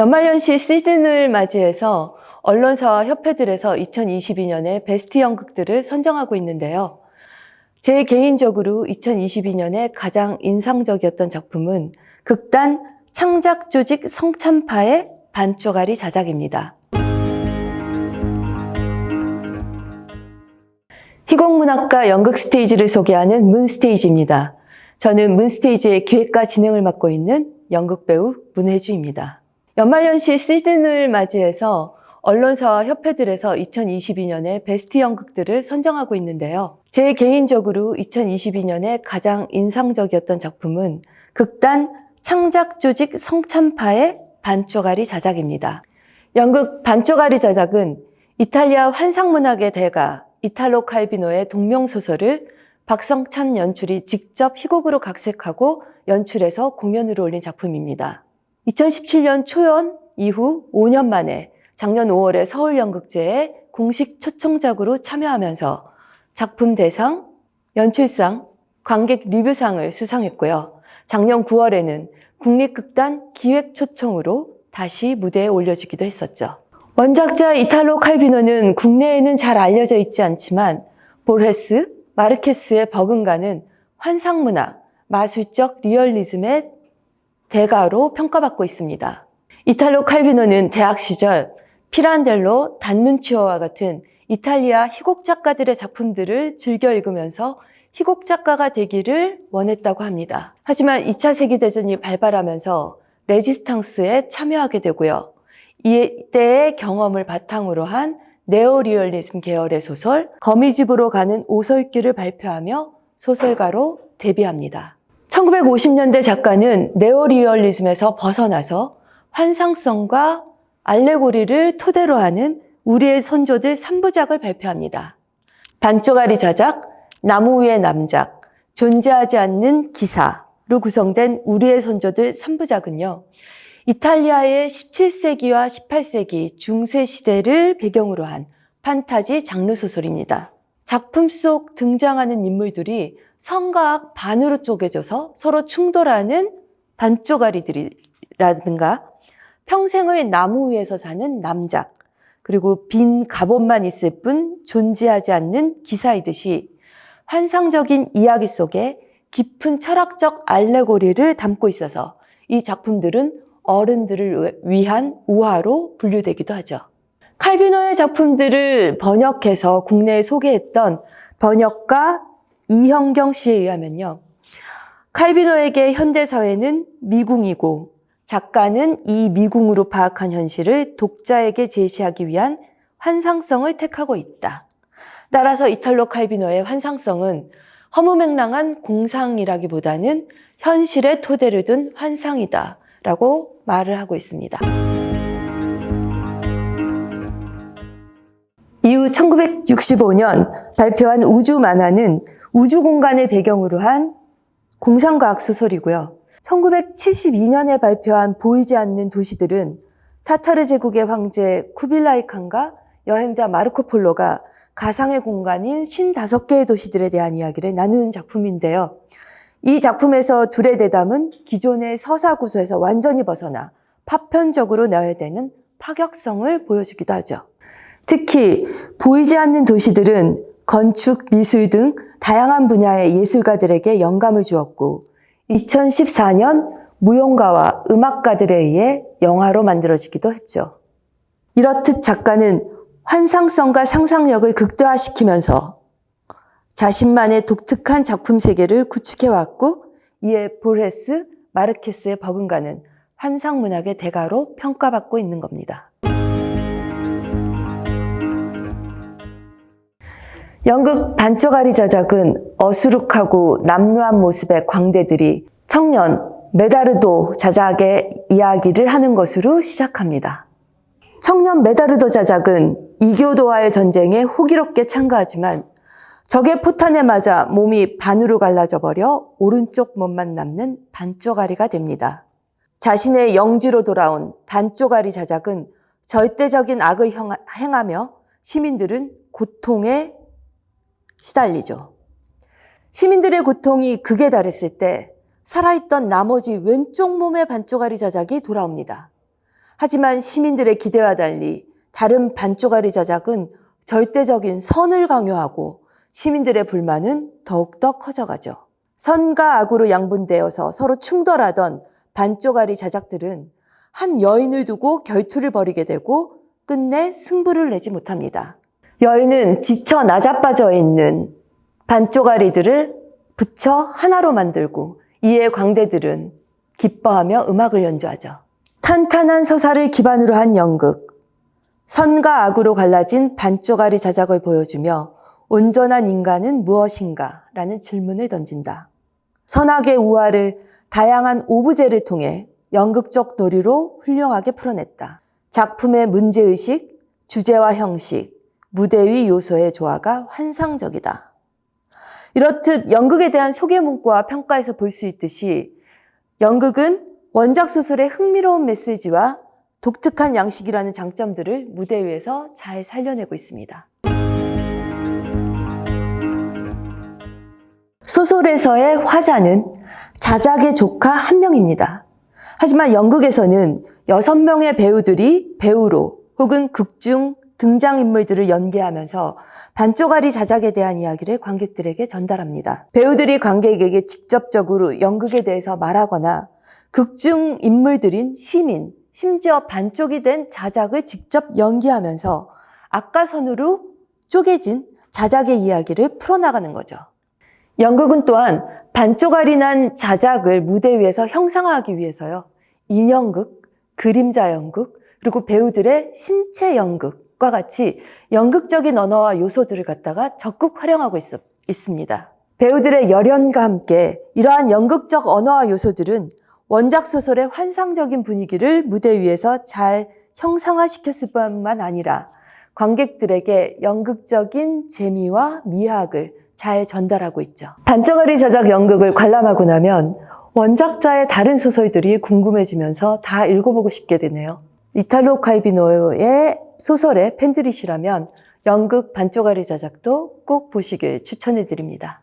연말연시 시즌을 맞이해서 언론사와 협회들에서 2022년에 베스트 연극들을 선정하고 있는데요. 제 개인적으로 2022년에 가장 인상적이었던 작품은 극단 창작 조직 성참파의 반쪽아리 자작입니다. 희곡문학과 연극 스테이지를 소개하는 문스테이지입니다. 저는 문스테이지의 기획과 진행을 맡고 있는 연극 배우 문혜주입니다. 연말연시 시즌을 맞이해서 언론사와 협회들에서 2022년에 베스트 연극들을 선정하고 있는데요. 제 개인적으로 2022년에 가장 인상적이었던 작품은 극단 창작 조직 성참파의 반쪽아리 자작입니다. 연극 반쪽아리 자작은 이탈리아 환상문학의 대가 이탈로 칼비노의 동명소설을 박성찬 연출이 직접 희곡으로 각색하고 연출해서 공연으로 올린 작품입니다. 2017년 초연 이후 5년 만에 작년 5월에 서울연극제에 공식 초청작으로 참여하면서 작품 대상, 연출상, 관객 리뷰상을 수상했고요. 작년 9월에는 국립극단 기획 초청으로 다시 무대에 올려지기도 했었죠. 원작자 이탈로 칼비노는 국내에는 잘 알려져 있지 않지만 보레스, 마르케스의 버금가는 환상문학, 마술적 리얼리즘의 대가로 평가받고 있습니다. 이탈로 칼비노는 대학 시절 피란델로, 단눈치오와 같은 이탈리아 희곡 작가들의 작품들을 즐겨 읽으면서 희곡 작가가 되기를 원했다고 합니다. 하지만 2차 세계대전이 발발하면서 레지스탕스에 참여하게 되고요. 이때의 경험을 바탕으로 한 네오리얼리즘 계열의 소설 거미집으로 가는 오설길을 발표하며 소설가로 데뷔합니다. 1950년대 작가는 네오리얼리즘에서 벗어나서 환상성과 알레고리를 토대로 하는 우리의 선조들 3부작을 발표합니다. 반쪽아리 자작, 나무 위의 남작, 존재하지 않는 기사로 구성된 우리의 선조들 3부작은요. 이탈리아의 17세기와 18세기 중세 시대를 배경으로 한 판타지 장르 소설입니다. 작품 속 등장하는 인물들이 성과학 반으로 쪼개져서 서로 충돌하는 반쪽아리들이라든가 평생을 나무 위에서 사는 남작, 그리고 빈 갑옷만 있을 뿐 존재하지 않는 기사이듯이 환상적인 이야기 속에 깊은 철학적 알레고리를 담고 있어서 이 작품들은 어른들을 위한 우화로 분류되기도 하죠. 칼비노의 작품들을 번역해서 국내에 소개했던 번역가 이형경 씨에 의하면요. 칼비노에게 현대사회는 미궁이고 작가는 이 미궁으로 파악한 현실을 독자에게 제시하기 위한 환상성을 택하고 있다. 따라서 이탈로 칼비노의 환상성은 허무맹랑한 공상이라기보다는 현실의 토대를 둔 환상이다. 라고 말을 하고 있습니다. 1965년 발표한 우주 만화는 우주 공간을 배경으로 한 공상과학 소설이고요. 1972년에 발표한 보이지 않는 도시들은 타타르 제국의 황제 쿠빌라이 칸과 여행자 마르코 폴로가 가상의 공간인 55개의 도시들에 대한 이야기를 나누는 작품인데요. 이 작품에서 둘의 대담은 기존의 서사 구조에서 완전히 벗어나 파편적으로 나열되는 파격성을 보여주기도 하죠. 특히 보이지 않는 도시들은 건축, 미술 등 다양한 분야의 예술가들에게 영감을 주었고 2014년 무용가와 음악가들에 의해 영화로 만들어지기도 했죠. 이렇듯 작가는 환상성과 상상력을 극대화시키면서 자신만의 독특한 작품 세계를 구축해왔고 이에 보레스, 마르케스의 버금가는 환상문학의 대가로 평가받고 있는 겁니다. 연극 반쪽아리 자작은 어수룩하고 남루한 모습의 광대들이 청년 메다르도 자작의 이야기를 하는 것으로 시작합니다. 청년 메다르도 자작은 이교도와의 전쟁에 호기롭게 참가하지만 적의 포탄에 맞아 몸이 반으로 갈라져 버려 오른쪽 몸만 남는 반쪽아리가 됩니다. 자신의 영지로 돌아온 반쪽아리 자작은 절대적인 악을 행하며 시민들은 고통에 시달리죠. 시민들의 고통이 극에 달했을 때 살아있던 나머지 왼쪽 몸의 반쪽아리 자작이 돌아옵니다. 하지만 시민들의 기대와 달리 다른 반쪽아리 자작은 절대적인 선을 강요하고 시민들의 불만은 더욱더 커져가죠. 선과 악으로 양분되어서 서로 충돌하던 반쪽아리 자작들은 한 여인을 두고 결투를 벌이게 되고 끝내 승부를 내지 못합니다. 여인은 지쳐 나자빠져 있는 반쪽아리들을 붙여 하나로 만들고 이에 광대들은 기뻐하며 음악을 연주하죠. 탄탄한 서사를 기반으로 한 연극. 선과 악으로 갈라진 반쪽아리 자작을 보여주며 온전한 인간은 무엇인가? 라는 질문을 던진다. 선악의 우화를 다양한 오브제를 통해 연극적 놀이로 훌륭하게 풀어냈다. 작품의 문제의식, 주제와 형식, 무대 위 요소의 조화가 환상적이다. 이렇듯 연극에 대한 소개 문구와 평가에서 볼 수 있듯이 연극은 원작 소설의 흥미로운 메시지와 독특한 양식이라는 장점들을 무대 위에서 잘 살려내고 있습니다. 소설에서의 화자는 자작의 조카 한 명입니다. 하지만 연극에서는 여섯 명의 배우들이 배우로 혹은 극중 등장인물들을 연기하면서 반쪽아리 자작에 대한 이야기를 관객들에게 전달합니다. 배우들이 관객에게 직접적으로 연극에 대해서 말하거나 극중 인물들인 시민, 심지어 반쪽이 된 자작을 직접 연기하면서 악가선으로 쪼개진 자작의 이야기를 풀어나가는 거죠. 연극은 또한 반쪽알이 난 자작을 무대 위에서 형상화하기 위해서요. 인형극, 그림자 연극, 그리고 배우들의 신체 연극 과 같이 연극적인 언어와 요소들을 갖다가 적극 활용하고 있, 있습니다. 배우들의 열연과 함께 이러한 연극적 언어와 요소들은 원작 소설의 환상적인 분위기를 무대 위에서 잘 형상화시켰을 뿐만 아니라 관객들에게 연극적인 재미와 미학을 잘 전달하고 있죠. 반쪽아리 자작 연극을 관람하고 나면 원작자의 다른 소설들이 궁금해지면서 다 읽어보고 싶게 되네요. 이탈로 칼비노의 소설의 팬들이시라면 연극 반쪽아리 자작도 꼭 보시길 추천해 드립니다.